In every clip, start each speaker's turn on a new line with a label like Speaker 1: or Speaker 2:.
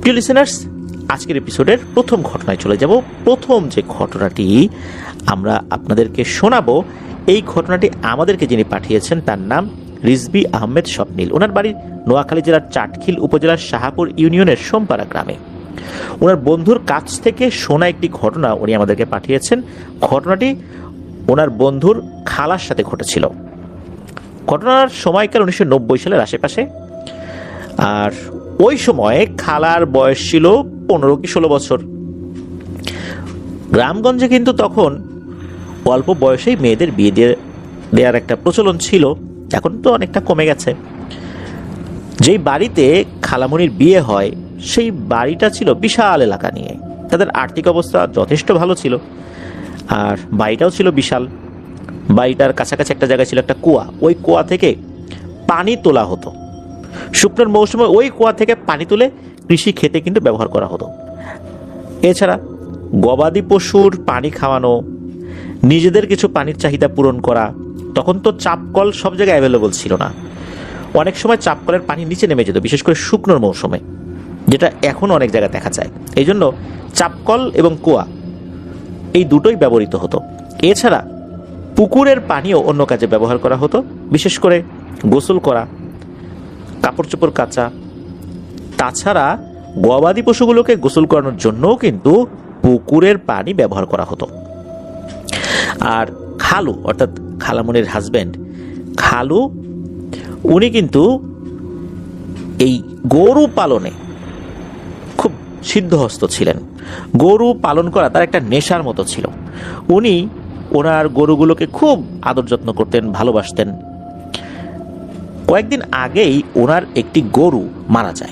Speaker 1: প্রিয় লিসেনার্স আজকের এপিসোডের প্রথম ঘটনায় চলে যাব। প্রথম যে ঘটনাটি আমরা আপনাদেরকে শোনাবো, এই ঘটনাটি আমাদেরকে যিনি পাঠিয়েছেন তার নাম রিজবি আহমেদ স্বপ্নীল। ওনার বাড়ি নোয়াখালী জেলার চাটখিল উপজেলার শাহাপুর ইউনিয়নের সোমপাড়া গ্রামে। ওনার বন্ধুর কাছ থেকে শোনা একটি ঘটনা উনি আমাদেরকে পাঠিয়েছেন। ঘটনাটি ওনার বন্ধুর খালার সাথে ঘটেছিল। ঘটনার সময়কাল উনিশশো নব্বই সালের আশেপাশে। আর ওই সময়ে খালার বয়স ছিল পনেরো কি ষোলো বছর। গ্রামগঞ্জে কিন্তু তখন অল্প বয়সেই মেয়েদের বিয়ে দিয়ে দেওয়ার একটা প্রচলন ছিল। এখন তো অনেকটা কমে গেছে। যেই বাড়িতে খালামণির বিয়ে হয়, সেই বাড়িটা ছিল বিশাল এলাকা নিয়ে। তাদের আর্থিক অবস্থা যথেষ্ট ভালো ছিল। আর বাড়িটাও ছিল বিশাল। বাড়িটার কাছাকাছি একটা জায়গায় ছিল একটা কুয়া। ওই কুয়া থেকে পানি তোলা হতো। শুকনোর মৌসুমে ওই কুয়া থেকে পানি তুলে কৃষি খেতে কিন্তু ব্যবহার করা হতো। এছাড়া গবাদি পশুর পানি খাওয়ানো, নিজেদের কিছু পানির চাহিদা পূরণ করা, তখন তো চাপকল সব জায়গায় অ্যাভেলেবল ছিল না। অনেক সময় চাপকলের পানি নিচে নেমে যেত, বিশেষ করে শুকনোর মৌসুমে, যেটা এখন অনেক জায়গায় দেখা যায়। এই জন্য চাপকল এবং কুয়া এই দুটোই ব্যবহৃত হতো। এছাড়া পুকুরের পানিও অন্য কাজে ব্যবহার করা হতো, বিশেষ করে গোসল করা কাপড় চোপড় কাচা। তাছাড়া গবাদি পশুগুলোকে গোসল করানোর জন্যও কিন্তু পুকুরের পানি ব্যবহার করা হতো। আর খালু, অর্থাৎ খালামনির হাজব্যান্ড খালু, উনি কিন্তু এই গরু পালনে খুব সিদ্ধহস্ত ছিলেন। গরু পালন করা তার একটা নেশার মতো ছিল। উনি ওনার গরুগুলোকে খুব আদর যত্ন করতেন, ভালোবাসতেন। কয়েকদিন আগেই ওনার একটি গরু মারা যায়।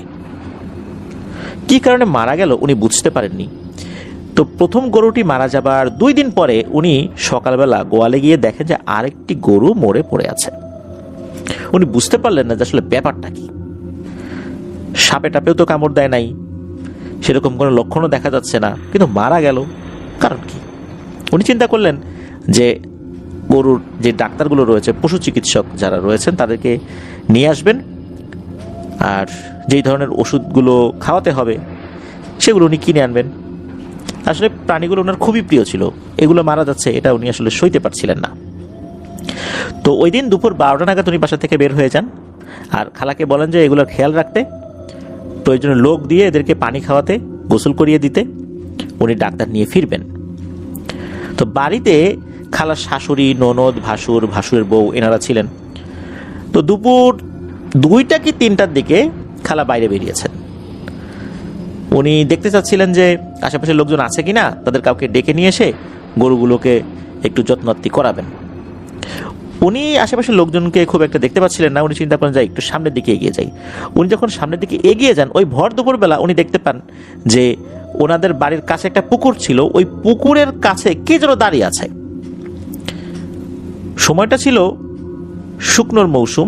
Speaker 1: কি কারণে মারা গেল উনি বুঝতে পারেননি। তো প্রথম গরুটি মারা যাবার দুই দিন পরে উনি সকালবেলা গোয়ালে গিয়ে দেখেন যে আরেকটি গরু মরে পড়ে আছে। উনি বুঝতে পারলেন না যে আসলে ব্যাপারটা কি। সাপে টাপেও তো কামড় দেয় নাই। সেরকম কোনো লক্ষণও দেখা যাচ্ছে না। কিন্তু মারা গেল। কারণ কি? উনি চিন্তা করলেন যে গরুর যে ডাক্তারগুলো রয়েছে, পশু চিকিৎসক যারা রয়েছেন, তাদেরকে নিয়ে আসবেন। আর যেই ধরনের ওষুধগুলো খাওয়াতে হবে, সেগুলো উনি কিনে আনবেন। আসলে প্রাণীগুলো ওনার খুবই প্রিয় ছিল। এগুলো মারা যাচ্ছে, এটা উনি আসলে সইতে পারছিলেন না। তো ওই দিন দুপুর বারোটা নাগাদ উনি বাসা থেকে বের হয়ে যান। আর খালাকে বলেন যে, এগুলোর খেয়াল রাখতে। প্রয়োজনে লোক দিয়ে এদেরকে পানি খাওয়াতে, গোসল করিয়ে দিতে। উনি ডাক্তার নিয়ে ফিরবেন। তো বাড়িতে খালার শাশুড়ি, ননদ, ভাসুর, ভাসুরের বউ, এনারা ছিলেন। তো দুপুর দুইটা কি তিনটার দিকে খালা বাইরে বেরিয়েছেন। উনি দেখতে চাচ্ছিলেন যে আশেপাশের লোকজন আছে কিনা, তাদের কাউকে ডেকে নিয়ে এসে গরুগুলোকে একটু যত্নাত্তি করাবেন। উনি আশেপাশের লোকজনকে খুব একটা দেখতে পাচ্ছিলেন না, উনি চিন্তা করেন, যাই, একটু সামনের দিকে এগিয়ে যাই। উনি যখন সামনের দিকে এগিয়ে যান, ওই ভর দুপুরবেলা উনি দেখতে পান যে ওনাদের বাড়ির কাছে একটা পুকুর ছিল, ওই পুকুরের কাছে কে যেন দাঁড়িয়ে আছে। সময়টা ছিল শুকনোর মৌসুম,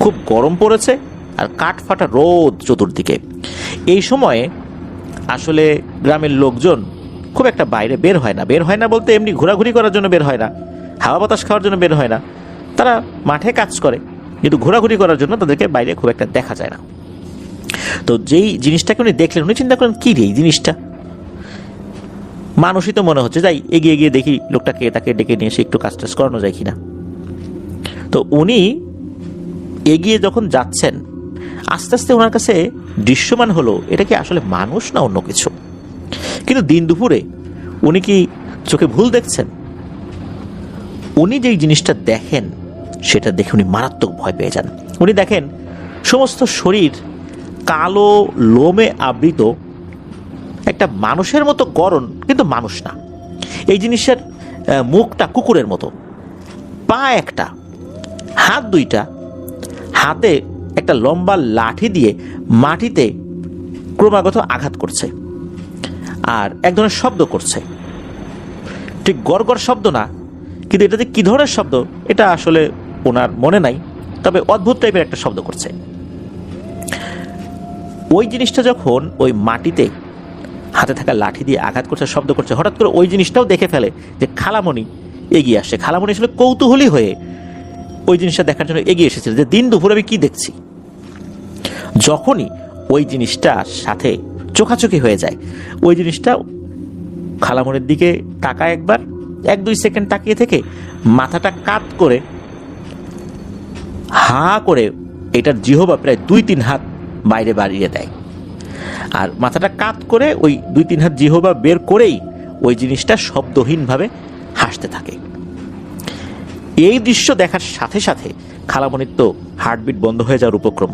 Speaker 1: খুব গরম পড়েছে আর কাঠ ফাটা রোদ চতুর্দিকে। এই সময়ে আসলে গ্রামের লোকজন খুব একটা বাইরে বের হয় না। বের হয় না বলতে এমনি ঘোরাঘুরি করার জন্য বের হয় না, হাওয়া বাতাস খাওয়ার জন্য বের হয় না। তারা মাঠে কাজ করে, কিন্তু ঘোরাঘুরি করার জন্য তাদেরকে বাইরে খুব একটা দেখা যায় না। তো যেই জিনিসটাকে উনি দেখলেন, উনি চিন্তা করেন, কী রে এই জিনিসটা? মানুষই তো মনে হচ্ছে, যাই, এগিয়ে গিয়ে দেখি লোকটাকে, তাকে ডেকে নিয়ে এসে একটু কাজ টাজ করানো যায় কিনা। তো উনি এগিয়ে যখন যাচ্ছেন, আস্তে আস্তে ওনার কাছে দৃশ্যমান হলো, এটা কি আসলে মানুষ না অন্য কিছু? কিন্তু দিন দুপুরে উনি কি চোখে ভুল দেখছেন? উনি যেই জিনিসটা দেখেন, সেটা দেখে উনি মারাত্মক ভয় পেয়ে যান। উনি দেখেন, সমস্ত শরীর কালো লোমে আবৃত একটা মানুষের মতো গরণ কিন্তু মানুষ না। এই জিনিসের মুখটা কুকুরের মতো। পা একটা, হাত দুইটা, হাতে একটা লম্বা লাঠি দিয়ে মাটিতে ক্রমাগত আঘাত করছে আর এক ধরনের শব্দ করছে। ঠিক গড়গড় শব্দ না, কিন্তু এটাতে কি ধরনের শব্দ, এটা আসলে ওনার মনে নাই, তবে অদ্ভুত টাইপের একটা শব্দ করছে। ওই জিনিসটা যখন ওই মাটিতে হাতে থাকা লাঠি দিয়ে আঘাত করছে, শব্দ করছে। হঠাৎ করে ওই জিনিসটাও দেখে ফেলে যে খালামণি এগিয়ে আসছে। খালামণি আসলে কৌতূহলী হয়ে ওই জিনিসটা দেখার জন্য এগিয়ে এসেছিল যে, দিন দুপুর আমি কি দেখছি? যখনই ওই জিনিসটার সাথে চোখাচোখি হয়ে যায়, ওই জিনিসটা খালামনের দিকে তাকায় একবার, এক দুই সেকেন্ড তাকিয়ে থেকে মাথাটা কাত করে, হা করে এটার জিহবা প্রায় দুই তিন হাত বাইরে বাড়িয়ে দেয়। আর মাথাটা কাত করে ওই দুই তিন হাত জিহবা বের করেই ওই জিনিসটা শব্দহীনভাবে হাসতে থাকে। এই দৃশ্য দেখার সাথে সাথে খালামণির তো হার্টবিট বন্ধ হয়ে যাওয়ার উপক্রম।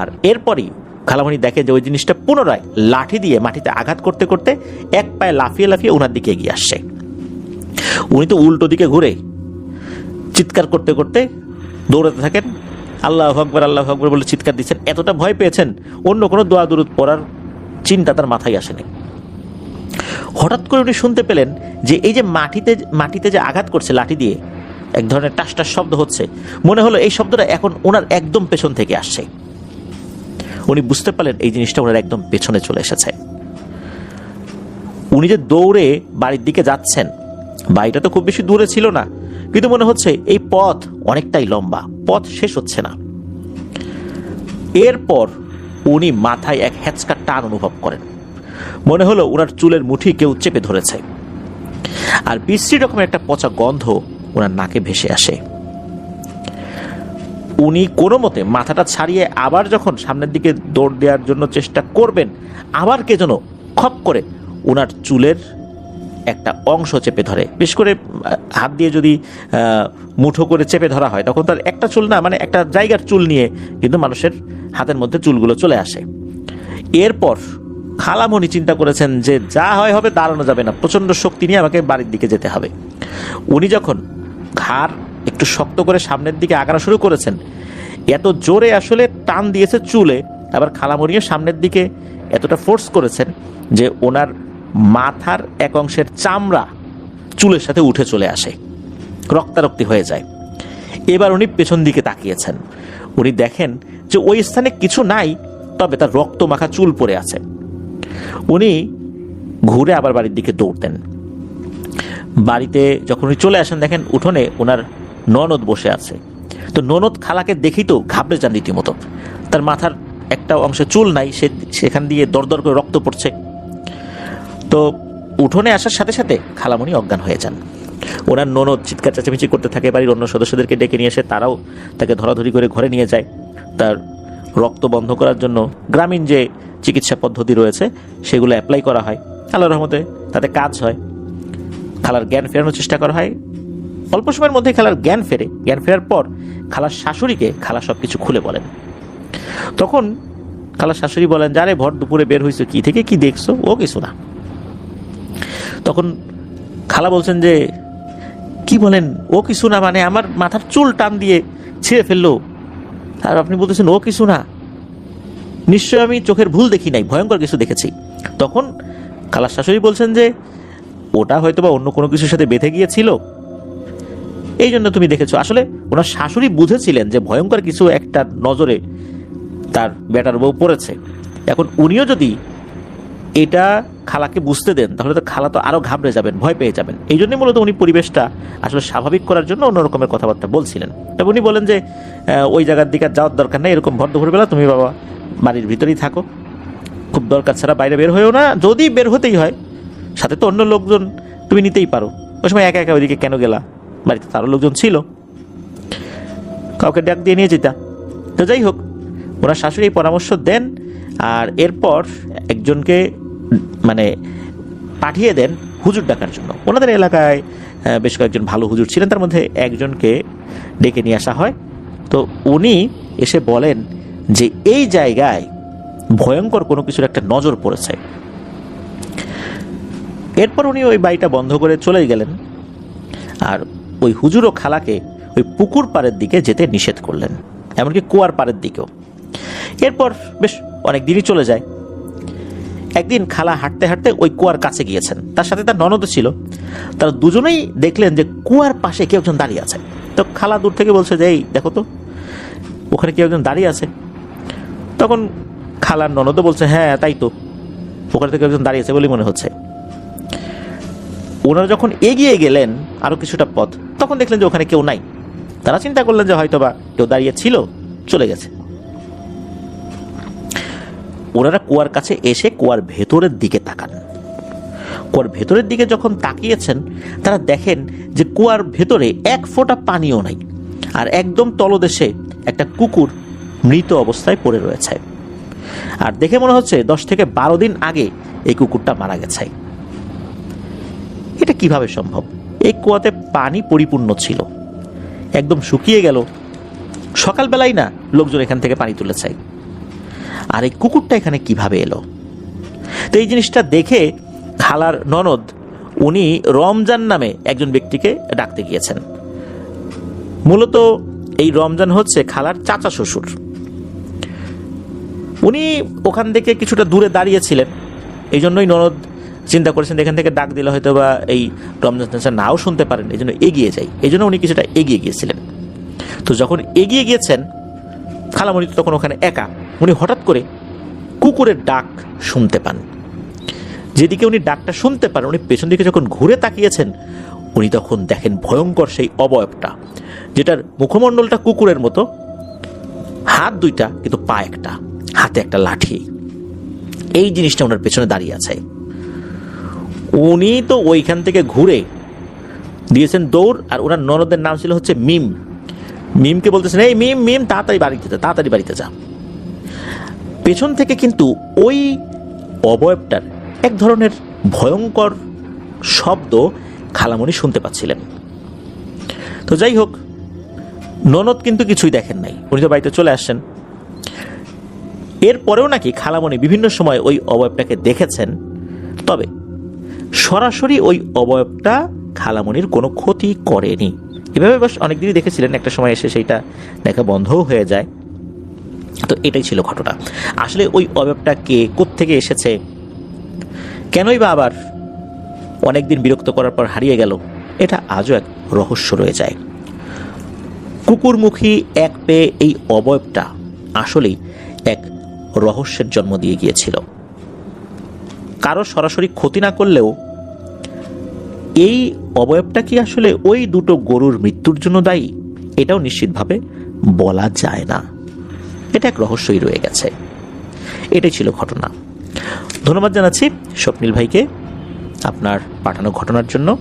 Speaker 1: আর এরপরই খালামণি দেখে যে ওই জিনিসটা পুনরায় লাঠি দিয়ে মাটিতে আঘাত করতে করতে এক পায়ে লাফিয়ে লাফিয়ে ওনার দিকে এগিয়ে আসছে। উনি তো উল্টো দিকে ঘুরে চিৎকার করতে করতে দৌড়াতে থাকেন। আল্লাহ আকবর আল্লাহ আকবর বলে চিৎকার দিচ্ছেন। এতটা ভয় পেয়েছেন, অন্য কোনো দোয়া দুরুদ পড়ার চিন্তা তার মাথায় আসেনি। হঠাৎ করে উনি শুনতে পেলেন যে এই যে মাটিতে মাটিতে যে আঘাত করছে লাঠি দিয়ে, এক ধরনের টাস টাস শব্দ হচ্ছে। মনে হলো এই শব্দটা এখন ওনার একদম পেছন থেকে আসছে। উনি বুঝতে পারলেন এই জিনিসটা ওনার একদম পেছনে চলে এসেছে। উনি যে দৌড়ে বাড়ির দিকে যাচ্ছেন, বাড়িটা তো খুব বেশি দূরে ছিল না, কিন্তু মনে হচ্ছে এই পথ অনেকটাই লম্বা। পথ শেষ হচ্ছে না। এরপর উনি মাথায় এক হ্যাচকা টান অনুভব করেন। মনে হলো ওনার চুলের মুঠি কেউ চেপে ধরেছে। আর বিশ্রী রকমের একটা পচা গন্ধ ওনার নাকে ভেসে আসে। উনি কোনো মতে মাথাটা ছাড়িয়ে আবার যখন সামনের দিকে দৌড় দেওয়ার জন্য চেষ্টা করবেন, আবার কে যেন খপ করে ওনার চুলের একটা অংশ চেপে ধরে। বিশেষ করে হাত দিয়ে যদি মুঠো করে চেপে ধরা হয়, তখন তার একটা চুল না মানে একটা জায়গার চুল নিয়ে কিন্তু মানুষের হাতের মধ্যে চুলগুলো চলে আসে। এরপর খালামণি চিন্তা করেছেন যে, যা হয় হবে দাঁড়ানো যাবে না, প্রচণ্ড শক্তি নিয়ে আমাকে বাড়ির দিকে যেতে হবে। উনি যখন ঘাড় একটু শক্ত করে সামনের দিকে আগানো শুরু করেছেন, এত জোরে আসলে টান দিয়েছে চুলে, আবার খালামণিও সামনের দিকে এতটা ফোর্স করেছেন যে, ওনার মাথার এক অংশের চামড়া চুলের সাথে উঠে চলে আসে, রক্তারক্তি হয়ে যায়। এবার উনি পেছন দিকে তাকিয়েছেন। উনি দেখেন যে ওই স্থানে কিছু নাই, তবে তার রক্ত মাখা চুল পড়ে আছে। উনি ঘুরে আবার বাড়ির দিকে দৌড়তেন বাড়িতে যখন উনি চলে আসেন, দেখেন উঠোনে ওনার ননদ বসে আছে। তো ননদ খালাকে দেখেই তো ঘাবড়ে যান রীতিমতো। তার মাথার একটা অংশে চুল নাই, সে সেখান দিয়ে দরদর করে রক্ত পড়ছে। তো উঠোনে আসার সাথে সাথে খালামণি অজ্ঞান হয়ে যান। ওনার ননদ চিৎকার চেঁচামেচি করতে থাকে, বাড়ির অন্য সদস্যদেরকে ডেকে নিয়ে এসে তারাও তাকে ধরাধরি করে ঘরে নিয়ে যায়। তার রক্ত বন্ধ করার জন্য গ্রামীণ যে চিকিৎসা পদ্ধতি রয়েছে, সেগুলো অ্যাপ্লাই করা হয়। আল্লাহ রহমতে তাতে কাজ হয়। খালার জ্ঞান ফেরানোর চেষ্টা করা হয়। অল্প সময়ের মধ্যে খালার জ্ঞান ফেরে। জ্ঞান ফেরার পর খালার শাশুড়িকে খালা সব কিছু খুলে বলেন। তখন খালার শাশুড়ি বলেন যারে ভর দুপুরে বের হয়েছে কি থেকে? কি দেখছ? ও কিছু না। তখন খালা বলছেন যে, কি বলেন, ও কিছু না মানে আমার মাথার চুল টান দিয়ে ছিঁড়ে ফেলল। আর আপনি বলতেছেন, ও কিছু না। নিশ্চয় আমি চোখের ভুল দেখি নাই, ভয়ঙ্কর কিছু দেখেছি। তখন খালার শাশুড়ি বলছেন যে, ওটা হয়তো বা অন্য কোনো কিছুর সাথে বেঁধে গিয়েছিল। এই জন্য তুমি দেখেছ। আসলে ওনার শাশুড়ি বুঝেছিলেন যে ভয়ঙ্কর কিছু একটা নজরে তার বেটার বউ পড়েছে। এখন উনিও যদি এটা খালাকে বুঝতে দেন, তাহলে তো খালা তো আরও ঘাবড়ে যাবেন, ভয় পেয়ে যাবেন। এই জন্যই মূলত উনি পরিবেশটা আসলে স্বাভাবিক করার জন্য অন্য রকমের কথাবার্তা বলছিলেন। তবে উনি বলেন যে ওই জায়গার দিকে যাওয়ার দরকার নেই, এরকম ভর দুপুরবেলা তুমি বাবা বাড়ির ভিতরেই থাকো। খুব দরকার ছাড়া বাইরে বের হয়েও না, যদি বের হতেই হয়, সাথে তো অন্য লোকজন তুমি নিতেই পারো। ওই সময় একা একা ওইদিকে কেন গেলা? বাড়িতে তারও লোকজন ছিল। কাউকে ডাক দিয়ে নিয়ে যেতা। তো যাই হোক, ওনার শাশুড়ি পরামর্শ দেন, আর এরপর একজনকে মানে পাঠিয়ে দেন হুজুর ডাকার জন্য। ওনাদের এলাকায় বেশ কয়েকজন ভালো হুজুর ছিলেন, তার মধ্যে একজনকে ডেকে নিয়ে আসা হয়। তো উনি এসে বলেন যে, এই জায়গায় ভয়ঙ্কর কোনো কিছুর একটা নজর পড়েছে। এরপর উনি ওই বাড়িটা বন্ধ করে চলে গেলেন। আর ওই হুজুর ও খালাকে ওই পুকুর পাড়ের দিকে যেতে নিষেধ করলেন, এমনকি কুয়ার পাড়ের দিকেও। এরপর বেশ অনেক দিনই চলে যায়। একদিন খালা হাঁটতে হাঁটতে ওই কুয়ার কাছে গিয়েছেন। তার সাথে তার ননদ ছিল। তারা দুজনেই দেখলেন যে কুয়ার পাশে কেউ একজন দাঁড়িয়ে আছে। তো খালা দূর থেকে বলছে যে, এই, দেখো তো, ওখানে কেউ একজন দাঁড়িয়ে আছে। তখন খালার ননদও বলছে হ্যাঁ তাই তো, ওখানে থেকে একজন দাঁড়িয়ে আছে বলেই মনে হচ্ছে। ওনারা যখন এগিয়ে গেলেন আরও কিছুটা পথ, তখন দেখলেন যে ওখানে কেউ নাই। তারা চিন্তা করলেন যে হয়তো বা কেউ দাঁড়িয়ে ছিল, চলে গেছে। ওনারা কুয়ার কাছে এসে কুয়ার ভেতরের দিকে তাকান। কুয়ার ভেতরের দিকে যখন তাকিয়েছেন, তারা দেখেন যে কুয়ার ভেতরে এক ফোঁটা পানিও নাই আর একদম তলদেশে একটা কুকুর মৃত অবস্থায় পড়ে রয়েছে। আর দেখে মনে হচ্ছে দশ থেকে বারো দিন আগে এই কুকুরটা মারা গেছে। এটা কীভাবে সম্ভব? এই কুয়াতে পানি পরিপূর্ণ ছিল। একদম শুকিয়ে গেল। সকালবেলাই না লোকজন এখান থেকে পানি তুলে তুলেছে। আর এই কুকুরটা এখানে কীভাবে এলো? তো এই জিনিসটা দেখে খালার ননদ, উনি রমজান নামে একজন ব্যক্তিকে ডাকতে গিয়েছেন। মূলত এই রমজান হচ্ছে খালার চাচা শ্বশুর। উনি ওখান থেকে কিছুটা দূরে দাঁড়িয়েছিলেন। এই জন্যই ননদ চিন্তা করেছেন এখান থেকে ডাক দিলে হয়তো বা এই রমজান চাচা নাও শুনতে পারেন এই জন্য এগিয়ে যাই। এই জন্য উনি কিছুটা এগিয়ে গিয়েছিলেন। তো যখন এগিয়ে গিয়েছেন খালামণি তো তখন ওখানে একা। উনি হঠাৎ করে কুকুরের ডাক শুনতে পান। যেদিকে উনি ডাকটা শুনতে পান, উনি পেছন দিকে যখন ঘুরে তাকিয়েছেন, উনি তখন দেখেন ভয়ঙ্কর সেই অবয়বটা, যেটার মুখমণ্ডলটা কুকুরের মতো। হাত দুইটা, কিন্তু পা একটা, হাতে একটা লাঠি। এই জিনিসটা ওনার পেছনে দাঁড়িয়ে আছে। উনি তো ওইখান থেকে ঘুরে দিয়েছেন দৌড়, আর ওনার ননদের নাম ছিল হচ্ছে মিম। মিমকে বলতেছেন, এই মিম মিম, তাড়াতাড়ি বাড়িতে যা, তাড়াতাড়ি বাড়িতে যা। পেছন থেকে কিন্তু ওই অবয়বটার এক ধরনের ভয়ঙ্কর শব্দ খালামণি শুনতে পাচ্ছিলেন। তো যাই হোক, ননদ কিন্তু কিছুই দেখেন নাই। উনি তো বাড়িতে চলে আসছেন। এরপরেও নাকি খালামণি বিভিন্ন সময় ওই অবয়বটাকে দেখেছেন, তবে সরাসরি ওই অবয়বটা খালামণির কোনো ক্ষতি করেনি। এভাবে বেশ অনেকদিনই দেখেছিলেন, একটা সময় এসে সেইটা দেখা বন্ধও হয়ে যায়। তো এটাই ছিল ঘটনা। আসলে ওই অবয়বটা কে থেকে এসেছে? কেনই বা আবার অনেকদিন বিরক্ত করার পর হারিয়ে গেল? এটা আজও এক রহস্য রয়ে যায়। কুকুরমুখী এক পেয়ে এই অবয়বটা আসলেই এক রহস্যের জন্ম দিয়ে গিয়েছিল। কারও সরাসরি ক্ষতি না করলেও এই অবয়বটা কি আসলে ওই দুটো গরুর মৃত্যুর জন্য দায়ী? এটাও নিশ্চিতভাবে বলা যায় না। এটা এক রহস্যই রয়ে গেছে। এটাই ছিল ঘটনা। ধন্যবাদ জানাচ্ছি স্বপ্নিল ভাইকে আপনার পাঠানো ঘটনার জন্য।